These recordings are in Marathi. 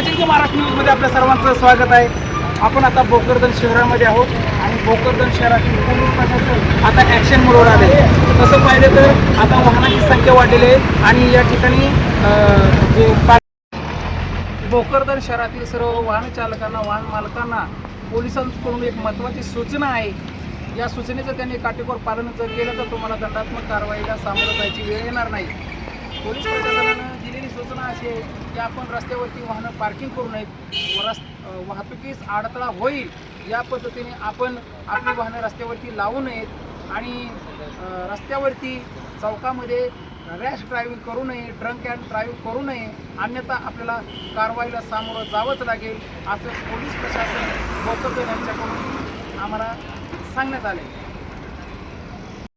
अजिंक्य महाराष्ट्र न्यूजमध्ये आपल्या सर्वांचं स्वागत आहे. आपण आता भोकरदन शहरामध्ये आहोत आणि भोकरदन शहरातील पोलीस प्रशासन आता ॲक्शन मोडवर आले. तसं पाहिलं तर आता वाहनाची संख्या वाढलेली आहे आणि या ठिकाणी जे पा भोकरदन शहरातील सर्व वाहन चालकांना वाहन मालकांना पोलिसांकडून एक महत्त्वाची सूचना आहे. या सूचनेचं त्यांनी काटेकोर पालन जर केलं तर तुम्हाला दंडात्मक कारवाईला सामोरं जायची वेळ येणार नाही. पोलीस प्रशासनानं दिलेली सूचना अशी आहे की आपण रस्त्यावरती वाहनं पार्किंग करू नयेत. व वाहतुकीस अडथळा होईल या पद्धतीने आपण आपली वाहनं रस्त्यावरती लावू नयेत आणि रस्त्यावरती चौकामध्ये रॅश ड्रायव्हिंग करू नये ड्रंक अँड ड्रायव्हिंग करू नये अन्यथा आपल्याला कारवाईला सामोरं जावंच लागेल असं पोलीस प्रशासन गौतम यांच्याकडून आम्हाला सांगण्यात आले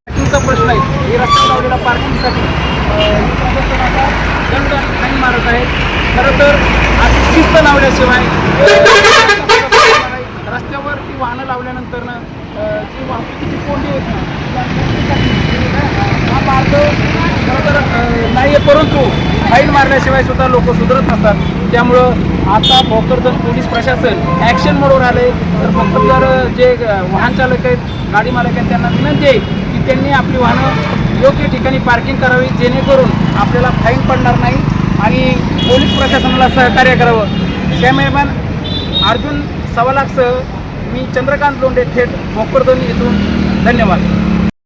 पार्किंगचा प्रश्न आहे हे रस्त्यावर लावलेला पार्किंगसाठी अं, ही प्रशासन आता दंड नाही मारत आहे. खरं तर अशी शिस्त लावल्याशिवाय रस्त्यावर ती वाहनं लावल्यानंतर ना जी वाहतुकीची कोंडी होत ना कोंडीसाठी हा मार्ग खरं तर नाही आहे परंतु फाईन मारल्याशिवाय सुद्धा लोक सुधरत नसतात. त्यामुळं आता भोकरदन पोलीस प्रशासन ॲक्शन मोडवर आले तर फक्त जर जे वाहन चालक आहेत गाडी मालक आहेत त्यांना विनंती आहे की त्यांनी आपली वाहनं योग्य ठिकाणी पार्किंग करावी जेणेकरून आपल्याला फाईन पडणार नाही. आणि पोलीस प्रशासनाला सहकार्य करावं. कॅमेरामॅन अर्जुन सवालाखसह मी चंद्रकांत लोंढे थेट भोकरदोनी येथून धन्यवाद.